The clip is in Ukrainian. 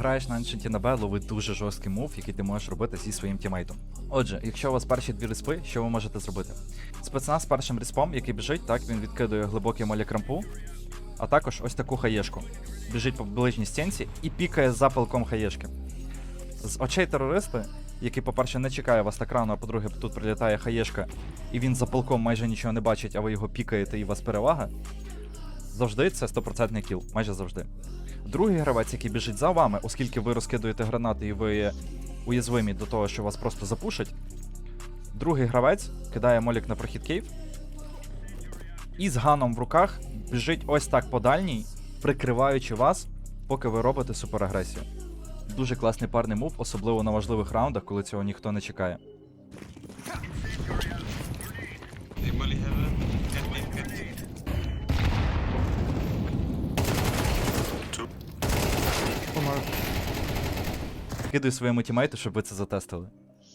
Граєш на Ancient Б, лови дуже жорсткий мув, який ти можеш робити зі своїм тімейтом. Отже, якщо у вас перші дві респи, що ви можете зробити? Спецназ з першим респом, який біжить, так він відкидує глибокий молік рампу, а також ось таку хаєшку. Біжить по ближній стінці і пікає за пилком хаєшки. З очей терориста, який, по-перше, не чекає вас так рано, а по-друге, тут прилітає хаєшка, і він за пилком майже нічого не бачить, а ви його пікаєте і у вас перевага. Завжди це 100% кіл, майже завжди. Другий гравець, який біжить за вами, оскільки ви розкидуєте гранати і ви уязвимі до того, що вас просто запушать. Другий гравець кидає молік на прохід кейв. І з ганом в руках біжить ось так по дальній, прикриваючи вас, поки ви робите суперагресію. Дуже класний парний мув, особливо на важливих раундах, коли цього ніхто не чекає. Кидаю своєму тімейту, щоб ви це затестили.